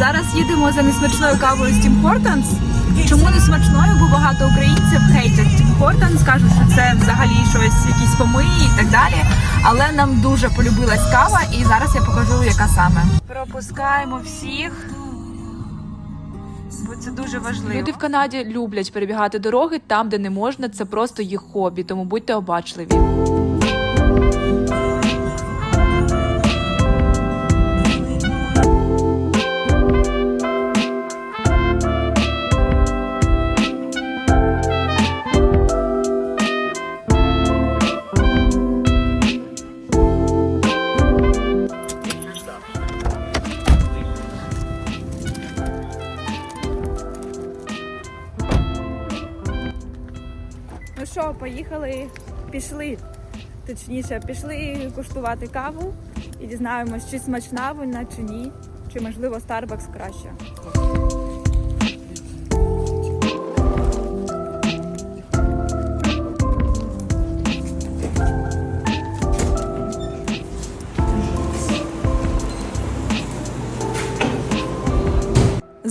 Зараз їдемо за несмачною кавою з Tim Hortons. Чому не смачною? Бо багато українців хейтять Tim Hortons, кажуть, що це взагалі щось, якісь помиї і так далі. Але нам дуже полюбилась кава, і зараз я покажу, яка саме. Пропускаємо всіх. Бо це дуже важливо. Люди в Канаді люблять перебігати дороги там, де не можна. Це просто їх хобі, тому будьте обачливі. Поїхали, пішли. Точніше, пішли куштувати каву і дізнаємось, чи смачна вона, чи ні, чи можливо Starbucks краще.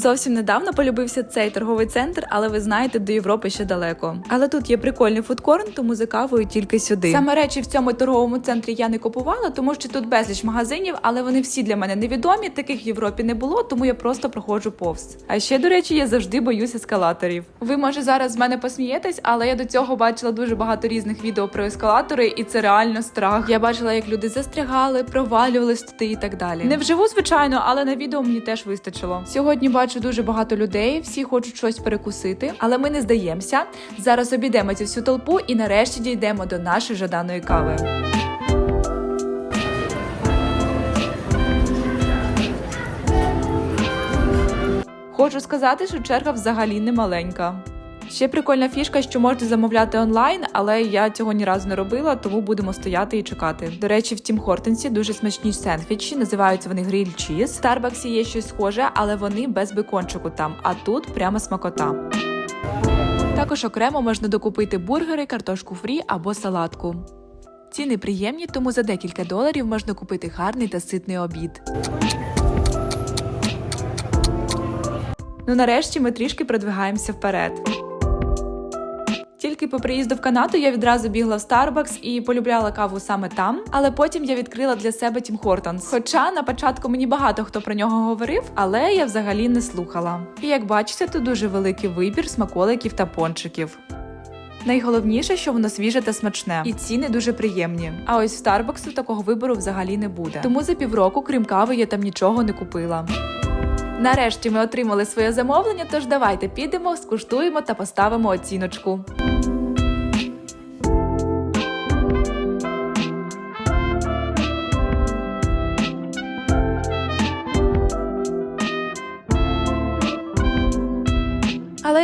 Зовсім недавно полюбився цей торговий центр, але ви знаєте, до Європи ще далеко. Але тут є прикольний фудкорн, тому за кавою тільки сюди. Саме речі в цьому торговому центрі я не купувала, тому що тут безліч магазинів, але вони всі для мене невідомі. Таких в Європі не було, тому я просто проходжу повз. А ще, до речі, я завжди боюсь ескалаторів. Ви може зараз з мене посмієтесь, але я до цього бачила дуже багато різних відео про ескалатори, і це реально страх. Я бачила, як люди застрягали, провалювались туди і так далі. Не вживу, звичайно, але на відео мені теж вистачило. Сьогодні бачу дуже багато людей, всі хочуть щось перекусити, але ми не здаємося. Зараз обійдемо цю всю толпу і нарешті дійдемо до нашої жаданої кави. Хочу сказати, що черга взагалі не маленька. Ще прикольна фішка, що можете замовляти онлайн, але я цього ні разу не робила, тому будемо стояти і чекати. До речі, в Тім Хортенсі дуже смачні сендвічі, називаються вони гриль чіз. В Старбаксі є щось схоже, але вони без бекончику там, а тут прямо смакота. Також окремо можна докупити бургери, картошку фрі або салатку. Ціни приємні, тому за декілька доларів можна купити гарний та ситний обід. Ну нарешті ми трішки продвигаємося вперед. По приїзду в Канаду я відразу бігла в Starbucks і полюбляла каву саме там. Але потім я відкрила для себе Тім Хортонс. Хоча на початку мені багато хто про нього говорив, але я взагалі не слухала. І як бачите, тут дуже великий вибір смаколиків та пончиків. Найголовніше, що воно свіже та смачне, і ціни дуже приємні. А ось в Старбаксу такого вибору взагалі не буде. Тому за півроку, крім кави, я там нічого не купила. Нарешті ми отримали своє замовлення, тож давайте підемо, скуштуємо та поставимо оціночку.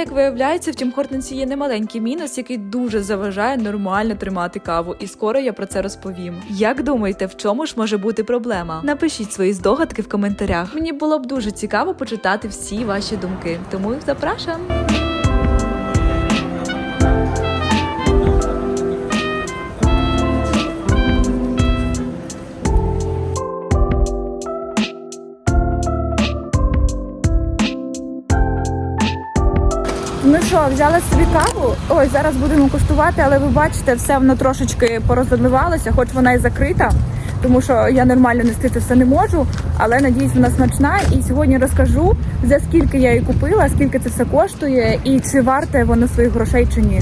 Як виявляється, в Тім є немаленький мінус, який дуже заважає нормально тримати каву, і скоро я про це розповім. Як думаєте, в чому ж може бути проблема? Напишіть свої здогадки в коментарях. Мені було б дуже цікаво почитати всі ваші думки, тому запрошуємо! Ну що, взяла собі каву. Ой, зараз будемо куштувати, але ви бачите, все воно трошечки порозливалося, хоч вона і закрита, тому що я нормально нести це все не можу. Але надіюсь, вона смачна. І сьогодні розкажу за скільки я її купила, скільки це все коштує, і чи варте воно своїх грошей чи ні.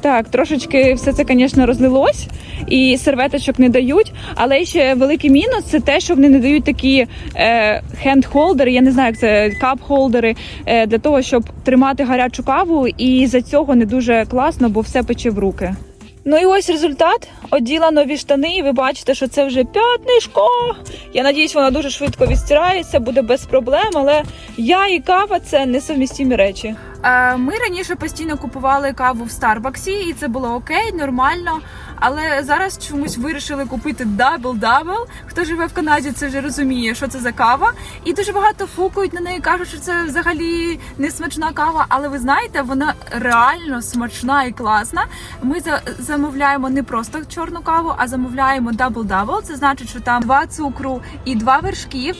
Так, трошечки все це, звісно, розлилось, і серветочок не дають. Але ще великий мінус це те, що вони не дають такі е, хенд-холдери, я не знаю, як це кап-холдери, е, для того, щоб тримати гарячу каву. І за цього не дуже класно, бо все пече в руки. Ну і ось результат. Оділа нові штани, і ви бачите, що це вже п'ятнишко. Я надіюсь, вона дуже швидко відстирається, буде без проблем, але я і кава це несумістимі речі. Е, Ми раніше постійно купували каву в Старбаксі, і це було окей, нормально. Але зараз чомусь вирішили купити дабл-дабл. Хто живе в Канаді, це вже розуміє, що це за кава. І дуже багато фукають на неї, кажуть, що це взагалі не смачна кава. Але ви знаєте, вона реально смачна і класна. Ми замовляємо не просто чорну каву, а замовляємо дабл-дабл. Це значить, що там два цукру і два вершків.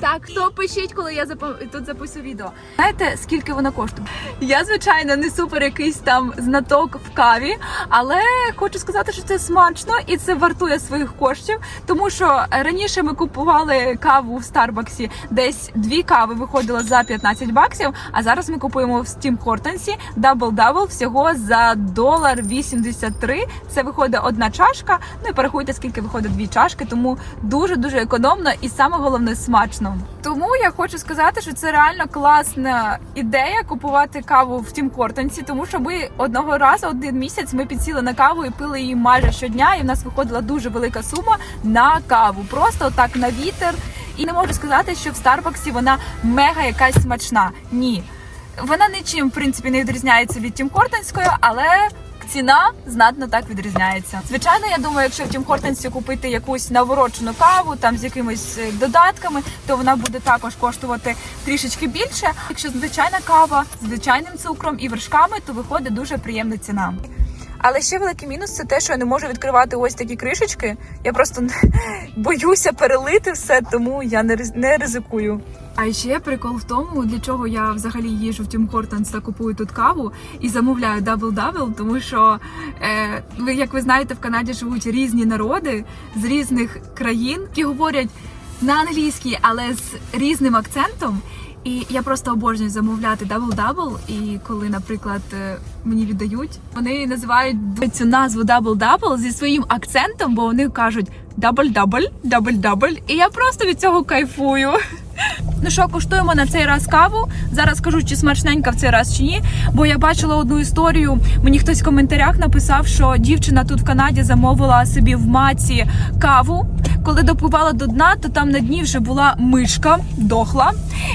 Так, хто пишіть, коли я запо- тут записую відео. Знаєте, скільки вона коштує? Я, звичайно, не супер якийсь там знаток в каві, але хочу сказати, що це смачно і це вартує своїх коштів. Тому що раніше ми купували каву в Старбаксі, десь дві кави виходило за 15 баксів. А зараз ми купуємо в Steam Хортенсі дабл-дабл всього за долар 83. Це виходить одна чашка. Ну і порахуйте, скільки виходить дві чашки. Тому дуже дуже економно і саме головне смачно. Тому я хочу сказати, що це реально класна ідея купувати каву в Тім Хортенсі, тому що ми одного разу один місяць ми підсіли на каву і пили її майже щодня, і в нас виходила дуже велика сума на каву. Просто так на вітер. І не можу сказати, що в Старбаксі вона мега якась смачна. Ні. Вона нічим в принципі не відрізняється від Тім Хортенської, але ціна знатно так відрізняється. Звичайно, я думаю, якщо в Тім Хортенсі купити якусь наворочену каву там з якимись е, додатками, то вона буде також коштувати трішечки більше. Якщо звичайна кава з звичайним цукром і вершками, то виходить дуже приємна ціна. Але ще великий мінус це те, що я не можу відкривати ось такі кришечки. Я просто боюся перелити все, тому я не не ризикую. А ще прикол в тому, для чого я взагалі їжу в Тім Хортонс та купую тут каву і замовляю дабл-дабл, тому що е, як ви знаєте, в Канаді живуть різні народи з різних країн, які говорять на англійській, але з різним акцентом. І я просто обожнюю замовляти дабл-дабл. І коли, наприклад, е, мені віддають, вони називають цю назву дабл-дабл зі своїм акцентом, бо вони кажуть дабл-дабл, дабл-дабл. І я просто від цього кайфую. Ну що, куштуємо на цей раз каву. Зараз скажу, чи смачненька в цей раз чи ні. Бо я бачила одну історію. Мені хтось в коментарях написав, що дівчина тут в Канаді замовила собі в маці каву. Коли допивала до дна, то там на дні вже була мишка, дохла.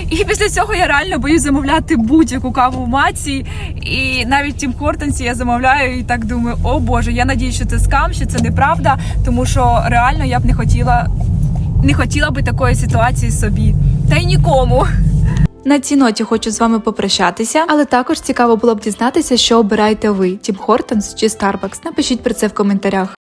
І після цього я реально боюсь замовляти будь-яку каву в маці. І навіть Тім Хортонсі я замовляю і так думаю, о боже, я надію, що це скам, що це неправда, тому що реально я б не хотіла не хотіла би такої ситуації собі, та й нікому. На цій ноті хочу з вами попрощатися, але також цікаво було б дізнатися, що обираєте ви: Тім Хортонс чи Starbucks. Напишіть про це в коментарях.